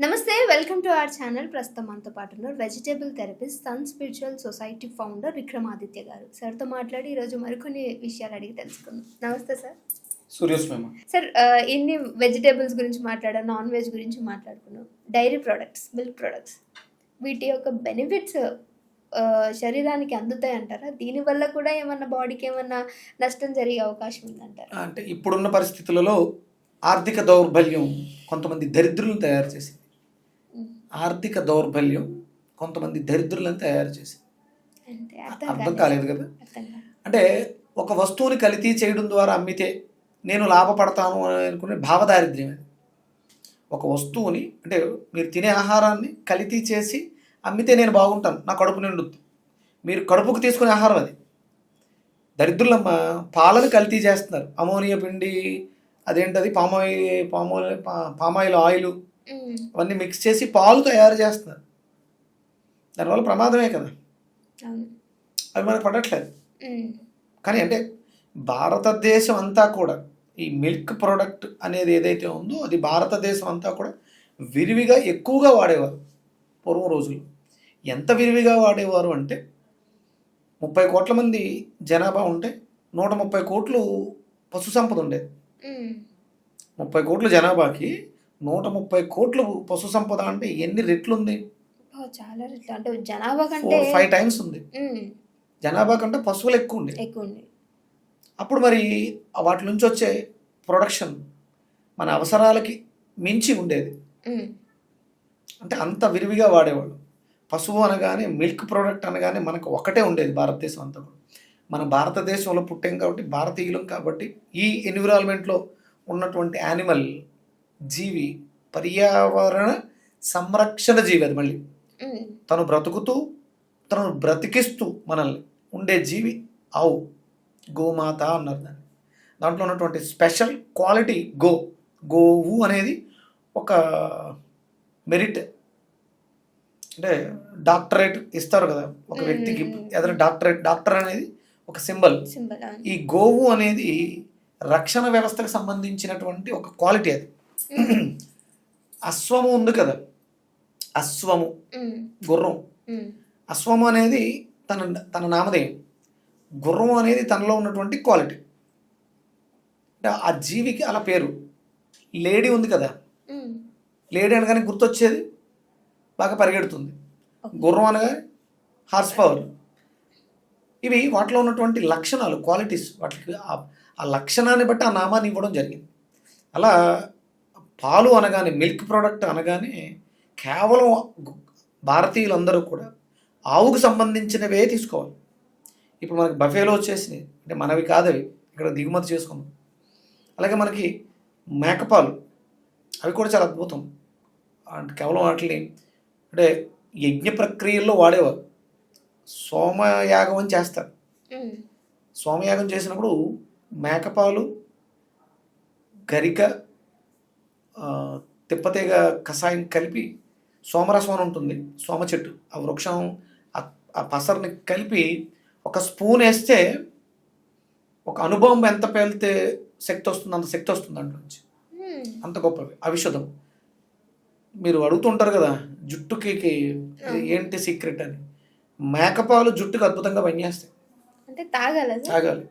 నమస్తే welcome to our channel. ప్రస్తుతం మనతో పాటు ఉన్నారు vegetable therapist sun spiritual society founder Vikramaditya garu. సార్తో మాట్లాడి ఈరోజు మరికొన్ని విషయాలు అడిగి తెలుసుకుందాం. నమస్తే సార్. సూర్యోస్మేమ సార్ ఆ, ఇన్ని వెజిటేబుల్స్ గురించి మాట్లాడాం నాన్ వెజ్ గురించి మాట్లాడుకున్నాం. Dairy products milk products. వీటి యొక్క బెనిఫిట్స్ శరీరానికి అందుతాయి అంటారా? దీనివల్ల కూడా ఏమన్నా బాడీకి ఏమన్నా నష్టం జరిగే అవకాశం ఉందంటారా? అంటే ఇప్పుడున్న పరిస్థితులలో ఆర్థిక దౌర్బల్యం కొంతమంది దరిద్రులను తయారు చేసింది ఉమ్, ఆర్థిక దౌర్బల్యం కొంతమంది దరిద్రులను తయారు చేసింది. అంటే అర్థం కాలేదు. కదా? అంటే ఒక వస్తువుని కల్తీ చేయడం ద్వారా అమ్మితే నేను లాభపడతాను అని అనుకునే భావదారిద్ర్యం అది. ఒక వస్తువుని అంటే మీరు తినే ఆహారాన్ని కల్తీ చేసి అమ్మితే నేను బాగుంటాను నా కడుపు నిండుద్ది. మీరు కడుపుకు తీసుకునే ఆహారం అది. దరిద్రులమ్మ పాలను కల్తీ చేస్తున్నారు. అమోనియా పిండి అదేంటది? Palm oil palm oil palm oil oil అవన్నీ మిక్స్ చేసి పాలు తయారు చేస్తున్నారు. దానివల్ల ప్రమాదమే కదా. అవి మనకు పడట్లేదు. కానీ అంటే భారతదేశం అంతా కూడా ఈ మిల్క్ ప్రోడక్ట్ అనేది ఏదైతే ఉందో అది భారతదేశం అంతా కూడా విరివిగా ఎక్కువగా వాడేవారు పూర్వం రోజులు ఎంత విరివిగా వాడేవారు అంటే ముప్పై కోట్ల మంది జనాభా ఉంటే నూట ముప్పై కోట్లు పశు సంపద ఉండేది. ముప్పై కోట్ల జనాభాకి నూట ముప్పై కోట్లు పశు సంపద అంటే ఎన్ని రెట్లు ఉంది చాలా రెట్లు. అంటే జనాభా కంటే ఫైవ్ టైమ్స్ ఉంది. జనాభా కంటే పశువులు ఎక్కువ ఉండే ఎక్కువ ఉంది అప్పుడు మరి వాటి నుంచి వచ్చే ప్రొడక్షన్ మన అవసరాలకి మించి ఉండేది. అంటే అంత విరివిగా వాడేవాళ్ళు. పశువు అనగానే మిల్క్ ప్రోడక్ట్ అనగానే మనకు ఒకటే ఉండేది భారతదేశం అంతా కూడా. మన భారతదేశంలో పుట్టాం కాబట్టి భారతీయులం కాబట్టి ఈ ఎన్విరాన్మెంట్లో ఉన్నటువంటి యానిమల్ జీవి పర్యావరణ సంరక్షణ జీవి అది మళ్ళీ. తను బ్రతుకుతూ తను బ్రతికిస్తూ మనల్ని ఉండే జీవి ఆవు గోమాత అన్నారు దాన్ని. దాంట్లో ఉన్నటువంటి స్పెషల్ క్వాలిటీ గో గోవు అనేది ఒక మెరిట్ అంటే డాక్టరేట్ ఇస్తారు కదా ఒక వ్యక్తికి. ఎదురు డాక్టరేట్ డాక్టర్ అనేది ఒక సింబల్. ఈ గోవు అనేది రక్షణ వ్యవస్థకు సంబంధించినటువంటి ఒక క్వాలిటీ అది. అశ్వము ఉంది కదా. అశ్వము గుర్రం. అశ్వము అనేది తన తన నామధేయం. గుర్రం అనేది తనలో ఉన్నటువంటి క్వాలిటీ. అంటే ఆ జీవికి అలా పేరు. లేడీ ఉంది కదా. లేడీ అనగానే గుర్తొచ్చేది. బాగా పరిగెడుతుంది. గుర్రం అనగా హార్స్ పవర్. ఇవి వాటిలో ఉన్నటువంటి లక్షణాలు క్వాలిటీస్ వాటికి ఆ లక్షణాన్ని బట్టి ఆ నామాన్ని ఇవ్వడం జరిగింది. అలా పాలు అనగానే మిల్క్ ప్రోడక్ట్ అనగానే కేవలం భారతీయులందరూ కూడా ఆవుకు సంబంధించినవే తీసుకోవాలి. ఇప్పుడు మనకి బఫేలో వచ్చేసినాయి అంటే మనవి కాదవి ఇక్కడ దిగుమతి చేసుకున్నాం అలాగే మనకి మేకపాలు అవి కూడా చాలా అద్భుతం. అంటే కేవలం వాటిని అంటే యజ్ఞ ప్రక్రియల్లో వాడేవారు. సోమయాగం అని చేస్తారు సోమయాగం చేసినప్పుడు మేకపాలు గరిక తిప్పతీగ కషాయం కలిపి సోమరసం అని ఉంటుంది సోమ చెట్టు. ఆ వృక్షం ఆ- పసర్ని కలిపి ఒక స్పూన్ వేస్తే ఒక అనుభవం ఎంత పేలితే శక్తి వస్తుంది అంత శక్తి వస్తుంది దాంట్లో నుంచి. ఉమ్, అంత గొప్పవి అవిషధం మీరు అడుగుతుంటారు కదా జుట్టుకి ఏంటి సీక్రెట్ అని. మేకపాలు జుట్టుకి అద్భుతంగా పనిచేస్తాయి అంటే తాగాల తాగాలి.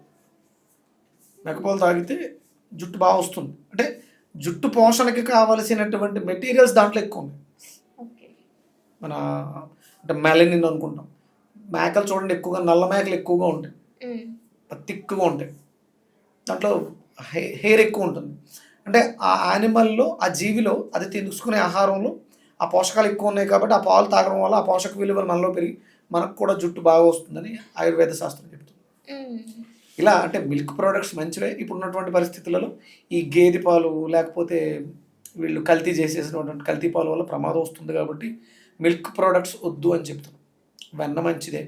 మేకపాలు తాగితే జుట్టు బాగా వస్తుంది. అంటే జుట్టు పోషణకి కావలసినటువంటి మెటీరియల్స్ దాంట్లో ఎక్కువ ఉన్నాయి. మన అంటే మెలనిన్ అనుకుంటాం. మేకలు చూడండి ఎక్కువగా నల్ల మేకలు ఎక్కువగా ఉంటాయి. తిక్కుగా ఉంటాయి. దాంట్లో హెయిర్ ఎక్కువ ఉంటుంది. అంటే ఆ యానిమల్లో ఆ జీవిలో అది తీసుకునే ఆహారంలో ఆ పోషకాలు ఎక్కువ ఉన్నాయి కాబట్టి ఆ పాలు తాగడం వల్ల ఆ పోషక విలువలు మనలో పెరిగి మనకు కూడా జుట్టు బాగా వస్తుందని ఆయుర్వేద శాస్త్రం చెప్తుంది. ఇలా అంటే మిల్క్ ప్రోడక్ట్స్ మంచివే ఇప్పుడు ఉన్నటువంటి పరిస్థితులలో ఈ గేదె పాలు లేకపోతే వీళ్ళు కల్తీ చేసేసినటువంటి కల్తీ పాలు వల్ల ప్రమాదం వస్తుంది కాబట్టి మిల్క్ ప్రోడక్ట్స్ వద్దు అని చెప్తాను వెన్న మంచిదే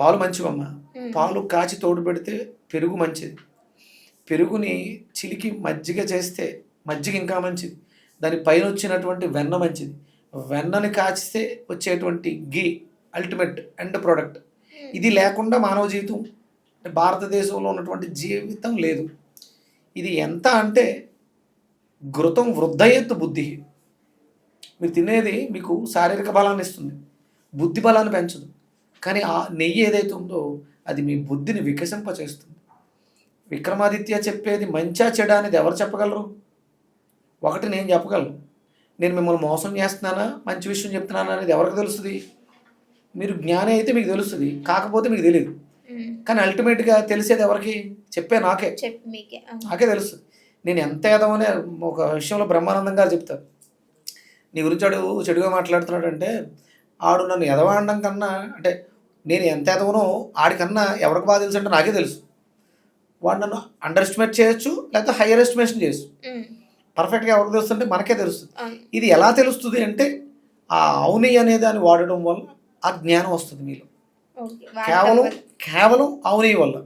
పాలు మంచివమ్మా. పాలు కాచి తోడు పెడితే పెరుగు మంచిది. పెరుగుని చిలికి మజ్జిగ చేస్తే మజ్జిగ ఇంకా మంచిది. దాని పైన వచ్చినటువంటి వెన్న మంచిది. వెన్నని కాచిస్తే వచ్చేటువంటి గీ అల్టిమేట్ ఎండ్ ప్రోడక్ట్. ఇది లేకుండా మానవ జీవితం భారతదేశంలో ఉన్నటువంటి జీవితం లేదు. ఇది ఎంత అంటే ఘృతం వృద్ధయత్తు బుద్ధి. మీరు తినేది మీకు శారీరక బలాన్ని ఇస్తుంది బుద్ధి బలాన్ని పెంచదు. కానీ ఆ నెయ్యి ఏదైతే ఉందో అది మీ బుద్ధిని వికసింపచేస్తుంది. విక్రమాదిత్య చెప్పేది మంచా చెడ అనేది ఎవరు చెప్పగలరు? ఒకటి నేను చెప్పగలను. నేను మిమ్మల్ని మోసం చేస్తున్నానా? మంచి విషయం చెప్తున్నానా అనేది ఎవరికి తెలుస్తుంది? మీరు జ్ఞాని అయితే మీకు తెలుస్తుంది కాకపోతే మీకు తెలియదు కానీ అల్టిమేట్గా తెలిసేది ఎవరికి? చెప్పే నాకే. నాకే తెలుస్తుంది నేను ఎంత ఏదమనే ఒక విషయంలో బ్రహ్మానందం గారు చెప్తారు. నీ గురించి వాడు చెడుగా మాట్లాడుతున్నాడు అంటే ఆడు నన్ను ఎదవాడడం కన్నా అంటే నేను ఎంత ఎదవనో ఆడికన్నా ఎవరికి బాగా తెలుసు అంటే నాకే తెలుసు. వాడు నన్ను అండర్ ఎస్టిమేట్ చేయొచ్చు లేకపోతే హైయర్ ఎస్టిమేషన్ చేయొచ్చు. పర్ఫెక్ట్గా ఎవరికి తెలుస్తుంటే మనకే తెలుస్తుంది. ఇది ఎలా తెలుస్తుంది అంటే ఆ అవుని అనే దాన్ని వాడడం వల్ల ఆ జ్ఞానం వస్తుంది మీలో. కేవలం. కేవలం అవుని వల్ల.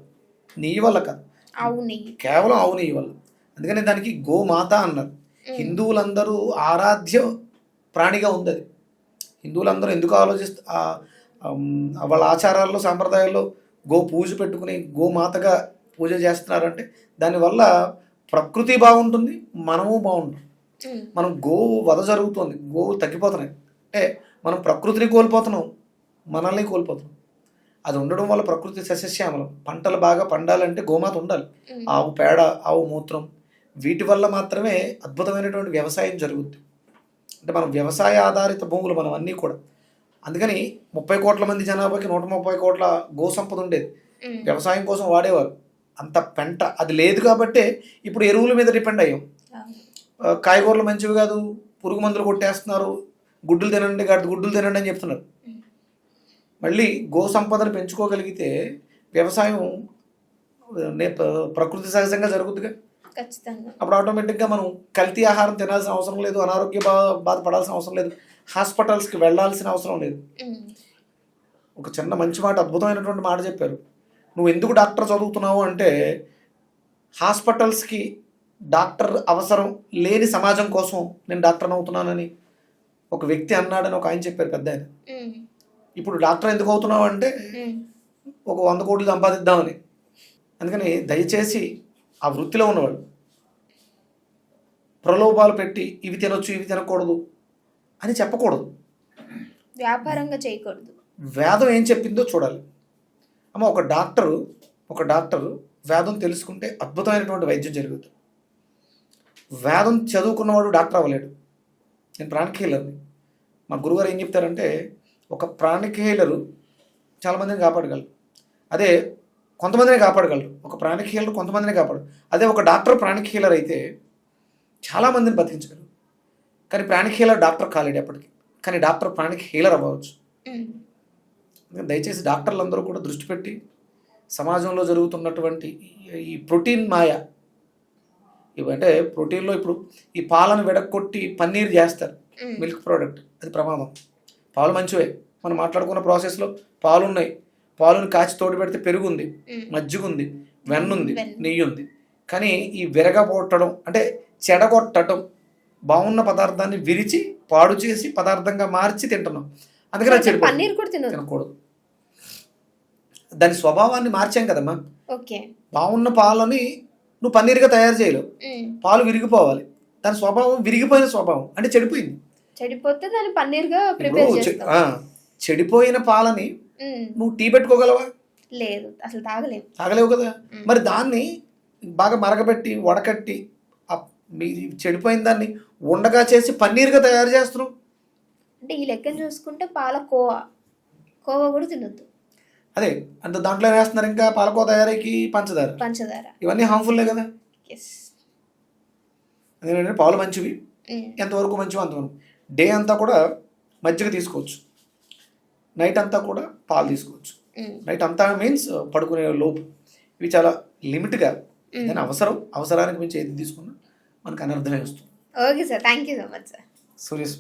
నీ వల్ల కాదు. ఆవు నెయ్యి. కేవలం ఆవు నెయ్యి వల్ల. అందుకని దానికి గోమాత అన్నారు. హిందువులందరూ ఆరాధ్య ప్రాణిగా ఉంది అది. హిందువులందరూ ఎందుకు ఆలోచిస్తూ వాళ్ళ ఆచారాల్లో సాంప్రదాయాల్లో గో పూజ పెట్టుకుని గోమాతగా పూజ చేస్తున్నారంటే దానివల్ల ప్రకృతి బాగుంటుంది మనము బాగుంటాం. ఉమ్. మనం గోవు వధ జరుగుతుంది గోవు తగ్గిపోతున్నాయి. అంటే మనం ప్రకృతిని కోల్పోతున్నాం మనల్ని కోల్పోతున్నాం. అది ఉండడం వల్ల ప్రకృతి సస్యశ్యామలం. పంటలు బాగా పండాలంటే గోమాత ఉండాలి. ఆవు పేడ ఆవు మూత్రం వీటి వల్ల మాత్రమే అద్భుతమైనటువంటి వ్యవసాయం జరుగుద్ది. అంటే మనం వ్యవసాయ ఆధారిత భూములు మనం అన్నీ కూడా. అందుకని ముప్పై కోట్ల మంది జనాభాకి నూట ముప్పై కోట్ల గో సంపద ఉండేది. వ్యవసాయం కోసం వాడేవారు. అంత పెంట అది లేదు కాబట్టే ఇప్పుడు ఎరువుల మీద డిపెండ్ అయ్యాం. కాయగూరలు మంచివి కాదు. పురుగు మందులు కొట్టేస్తున్నారు. గుడ్డులు తినండి గడ్డ గుడ్డులు తినండి అని చెప్తున్నారు. మళ్ళీ గో సంపదను పెంచుకోగలిగితే వ్యవసాయం ప్రకృతి సహజంగా జరుగుతుందిగా ఖచ్చితంగా. అప్పుడు ఆటోమేటిక్గా మనం కల్తీ ఆహారం తినాల్సిన అవసరం లేదు అనారోగ్య బా బాధపడాల్సిన అవసరం లేదు హాస్పిటల్స్కి వెళ్ళాల్సిన అవసరం లేదు. ఒక చిన్న మంచి మాట అద్భుతమైనటువంటి మాట చెప్పారు. నువ్వు ఎందుకు డాక్టర్ చదువుతున్నావు అంటే హాస్పిటల్స్కి డాక్టర్ అవసరం లేని సమాజం కోసం నేను డాక్టర్ అవుతున్నానని ఒక వ్యక్తి అన్నాడని ఒక ఆయన చెప్పారు పెద్ద ఆయన. ఇప్పుడు డాక్టర్ ఎందుకు అవుతున్నావు అంటే. ఒక వంద కోట్లు సంపాదిద్దామని. అందుకని దయచేసి ఆ వృత్తిలో ఉన్నవాళ్ళు ప్రలోభాలు పెట్టి ఇవి తినొచ్చు ఇవి తినకూడదు అని చెప్పకూడదు. వ్యాపారంగా చేయకూడదు. వేదం ఏం చెప్పిందో చూడాలి. అమ్మ ఒక డాక్టరు ఒక డాక్టరు వేదం తెలుసుకుంటే అద్భుతమైనటువంటి వైద్యం జరుగుతుంది. వేదం చదువుకున్నవాడు డాక్టర్ అవ్వలేడు. నేను ప్రాణిక హీలర్ని మా గురుగారు ఏం చెప్తారంటే ఒక ప్రాణిక హీలరు చాలామందిని కాపాడగలరు. అదే కొంతమందిని కాపాడగలరు. ఒక ప్రాణిక హీలర్ కొంతమందిని కాపాడు అదే ఒక డాక్టర్ ప్రాణిక హీలర్ అయితే చాలామందిని బతికించగలరు. కానీ ప్రాణిక హీలర్ డాక్టర్ కాలేడు ఎప్పటికీ. కానీ డాక్టర్ ప్రాణిక హీలర్ అవ్వచ్చు దయచేసి డాక్టర్లు అందరూ కూడా దృష్టి పెట్టి సమాజంలో జరుగుతున్నటువంటి ఈ- ప్రోటీన్ మాయ ఇవంటే ప్రోటీన్లో ఇప్పుడు ఈ పాలను విడగొట్టి పన్నీర్ చేస్తారు. Milk product. అది ప్రమాదం. పాలు మంచివే. మనం మాట్లాడుకున్న ప్రాసెస్లో పాలు ఉన్నాయి పాలుని కాచి తోడు పెడితే పెరుగు ఉంది. మజ్జిగ ఉంది వెన్న. ఉంది. నెయ్యి ఉంది కానీ ఈ విరగబొట్టడం అంటే చెడగొట్టడం బాగున్న పదార్థాన్ని విరిచి పాడు చేసి పదార్థంగా మార్చి తింటున్నాం. అందుకని. పన్నీర్ కూడా తినకూడదు. దాని స్వభావాన్ని మార్చాం కదమ్మా. ఓకే. బాగున్న పాలని నువ్వు పన్నీర్గా తయారు చేయలేవు. పాలు విరిగిపోవాలి. దాని స్వభావం విరిగిపోయిన స్వభావం. అంటే చెడిపోయింది. చెడిపోతే దాన్ని పన్నీర్గా ఇప్పుడు ప్రిపేర్ చేస్తాం చెడిపోయిన పాలని. నువ్వు టీ పెట్టుకోగలవా? లేదు అసలు తాగలేం తాగలేవు కదా. మరి దాన్ని బాగా మరగబెట్టి వడకట్టి మీ చెడిపోయిన దాన్ని ఉండగా చేసి పన్నీర్గా తయారు చేస్తున్నావు? అంటే ఈ లెక్కను చూసుకుంటే పాల కోవా. కోవా కూడా తినొద్దు. అదే అంత దాంట్లో వేస్తున్నారు ఇంకా పాలకో తయారీకి పంచదార. పంచదార. ఇవన్నీ హార్మ్ఫుల్లే కదా? ఎస్ ఎందుకంటే పాలు మంచివి. ఎంతవరకు మంచివో అంతవరకు. డే అంతా కూడా మజ్జిగ తీసుకోవచ్చు. నైట్ అంతా కూడా పాలు తీసుకోవచ్చు. నైట్ అంతా మీన్స్ పడుకునే లోపు. ఇవి చాలా లిమిట్గా దాని అవసరం అవసరానికి మించి ఏది తీసుకున్నా మనకు అనర్థమే వస్తుంది. Okay sir thank you so much sir. Surya's